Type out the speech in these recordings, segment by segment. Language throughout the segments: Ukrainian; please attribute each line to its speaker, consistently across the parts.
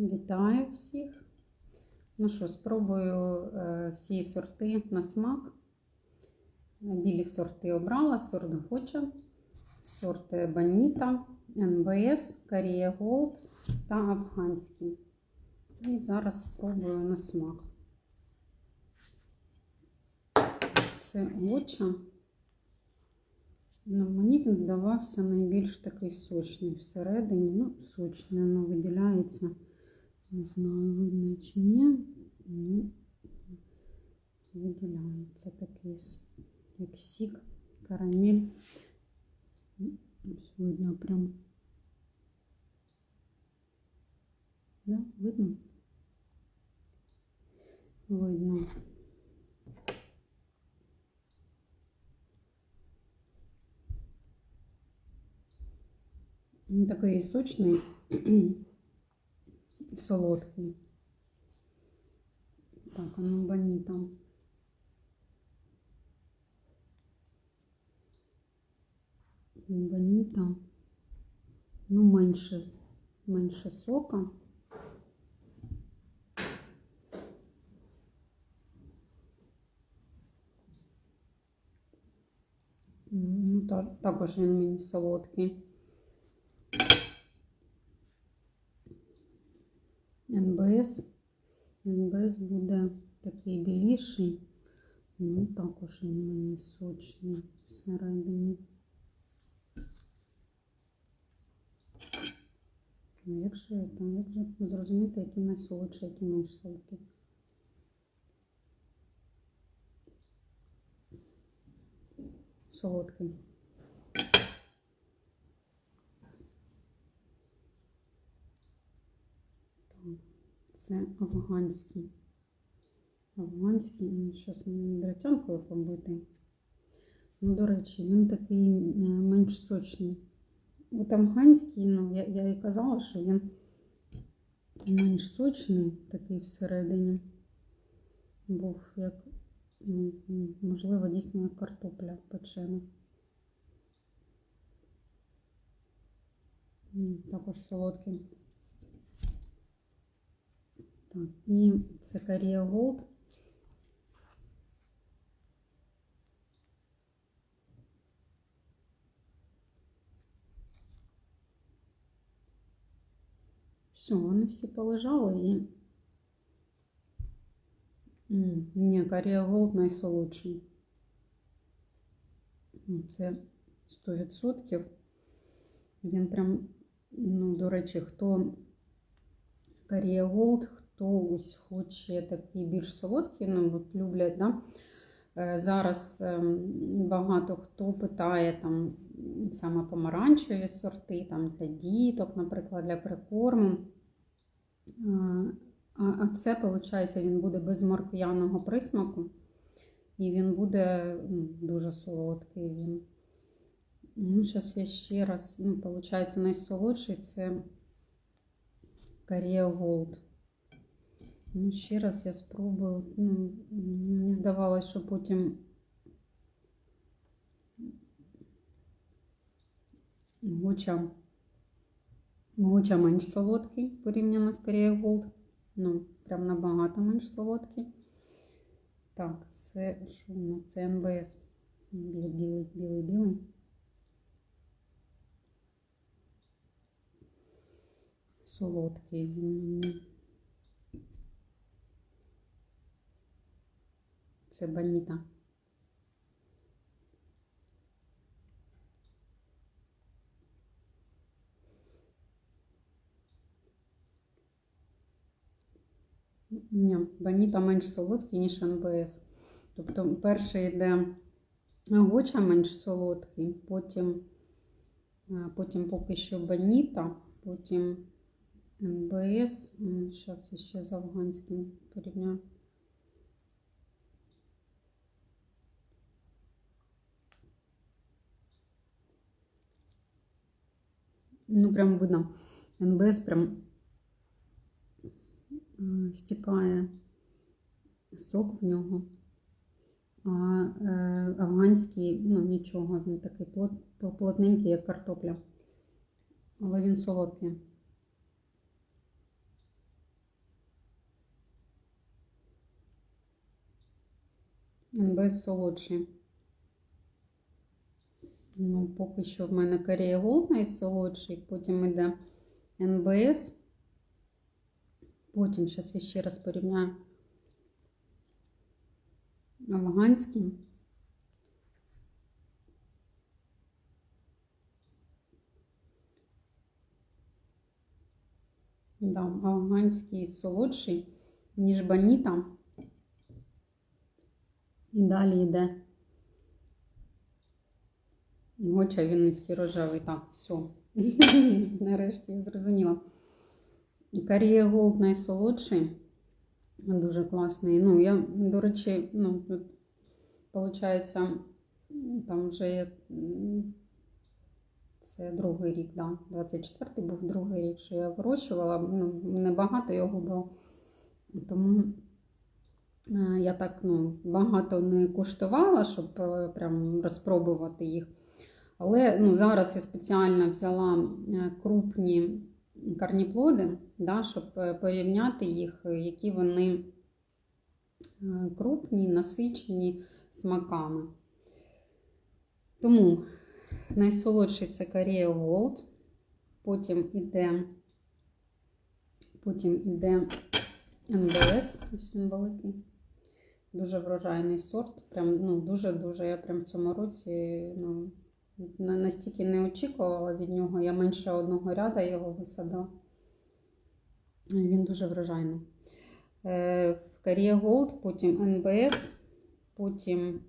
Speaker 1: Вітаю всіх. Ну що, спробую е, всі сорти на смак. Білі сорти обрала, сорт Гоча, сорт Баніта, НВС, Карія Голд та афганський. І зараз спробую на смак. Це Гоча. Ну, мені він здавався найбільш такий сочний всередині. Ну, сочний, воно виділяється. Не знаю, видно чи ні. Ну, виділяється такий, с- як сік, карамель. Ну, ось Видно прям. Да, видно? Видно. Він такий сочний і Солодкий. Так, а ну бані. Баніта. Ну, менше, менше сока. Ну, та, також він мені солодкий. НБС. НБС буде такий біліший. Ну, також він мені сочний всередині. Ну, Як же, там, як же зрозуміти, який найсолодший, який менш солодкий? Солодкий. Так, це афганський. Афганський, зараз дротянкою побитий. Ну, до речі, він такий е, менш сочний. От афганський, ну, я, я і казала, що він менш сочний, такий всередині. Був як, ну, можливо, дійсно як картопля печена. Також солодкий. Так, і це Карія Голд. Все, вони всі полежали і. М, Ні, Карія Голд найсолодший. Ну, Це 100%. Він прям, ну, до речі, хто Карія Голд, хто ось хоче такий більш солодкий, ну, от люблять, да? Е, Зараз ем, багато хто питає там саме помаранчеві сорти, там для діток, наприклад, для прикорму. Е, А, а це, виходить, він буде без морквяного присмаку. І він буде ну, дуже солодкий. Він. Ну, зараз я ще раз, ну, виходить, найсолодший це Карія Голд. Ну, ще раз я спробую. Ну, мені здавалось, що потім Гуча, Гуча менш солодкий порівняно з Карія Голд. Ну, прям набагато менш солодкий. Так, це що нас? Це НБС. Білий, білий, білий, білий. Солодкий він. Це баніта. Ні, баніта менш солодкий, ніж НБС. Тобто перший йде гоча менш солодкий, потім, потім поки що баніта, потім НБС. Зараз ще з афганським порівняю. Ну, прям видно, НБС прям е, стікає сок в нього. А е, афганський, ну нічого, він такий плотненький, як картопля. Але він солодкий. НБС солодший. Ну, поки що в мене Корея Голд найсолодший, потім йде НБС. Потім, зараз я ще раз порівняю. Афганський. Да, афганський солодший, ніж баніта. І далі йде Гоча Вінницький рожевий. Так, все. Нарешті зрозуміла. Карія Голд найсолодший. Дуже класний. Ну, я, до речі, ну, тут, виходить, там вже є, це другий рік, да. 24-й був другий рік, що я вирощувала. Ну, небагато його було. Тому е, я так ну, багато не куштувала, щоб е, прям розпробувати їх. Але ну, зараз я спеціально взяла е, крупні карніплоди, да, щоб е, порівняти їх, е, які вони крупні, насичені смаками. Тому найсолодший це Korea Gold, потім іде, потім іде НБС, ось він великий. Дуже врожайний сорт. Прям, ну, дуже-дуже. Я прям в цьому році ну, настільки не очікувала від нього. Я менше одного ряда його висадила. Він дуже врожайний. Е, В Korea Gold, потім НБС, потім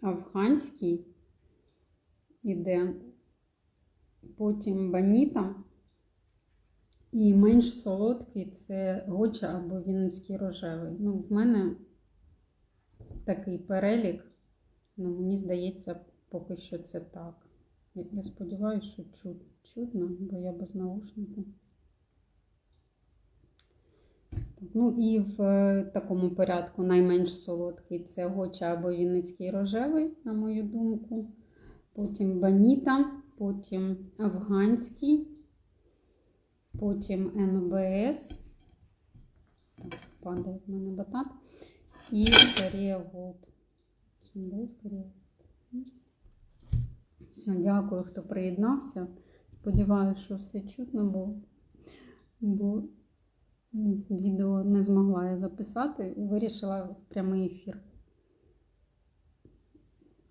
Speaker 1: афганський іде, потім баніта. І менш солодкий це гоча або вінницький рожевий. Ну, в мене такий перелік. Ну, мені здається, поки що це так. Я, сподіваюся, що чу, чутно, бо я без наушників. Ну і в е, такому порядку найменш солодкий це гоча або вінницький рожевий, на мою думку. Потім баніта, потім афганський, потім НБС. Так, падає в мене батат. І Korea Gold. НБС Korea Gold. Все, дякую, хто приєднався. Сподіваюся, що все чутно було. Бо відео не змогла я записати вирішила в прямий ефір.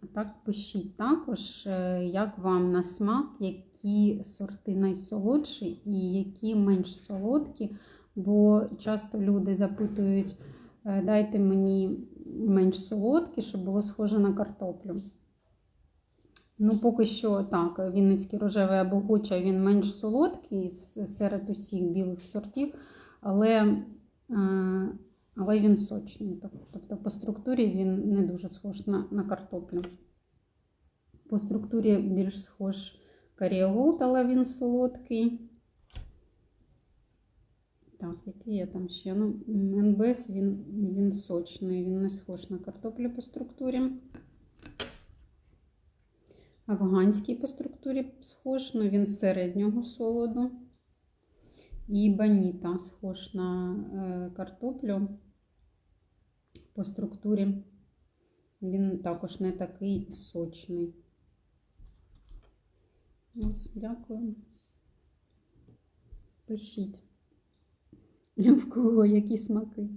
Speaker 1: А так пишіть також, е, як вам на смак, які сорти найсолодші і які менш солодкі. Бо часто люди запитують, е, дайте мені менш солодкі, щоб було схоже на картоплю. Ну, поки що так, Вінницький рожевий або гуча, він менш солодкий серед усіх білих сортів, але, е, але він сочний. Тобто по структурі він не дуже схож на, на картоплю. По структурі більш схож Korea але він солодкий. Так, який я там ще? Ну, НБС він, він сочний, він не схож на картоплю по структурі. Афганський по структурі схож, ну він середнього солоду. І баніта схож на е, картоплю по структурі. Він також не такий сочний. Ось, дякую. Пишіть, в кого які смаки.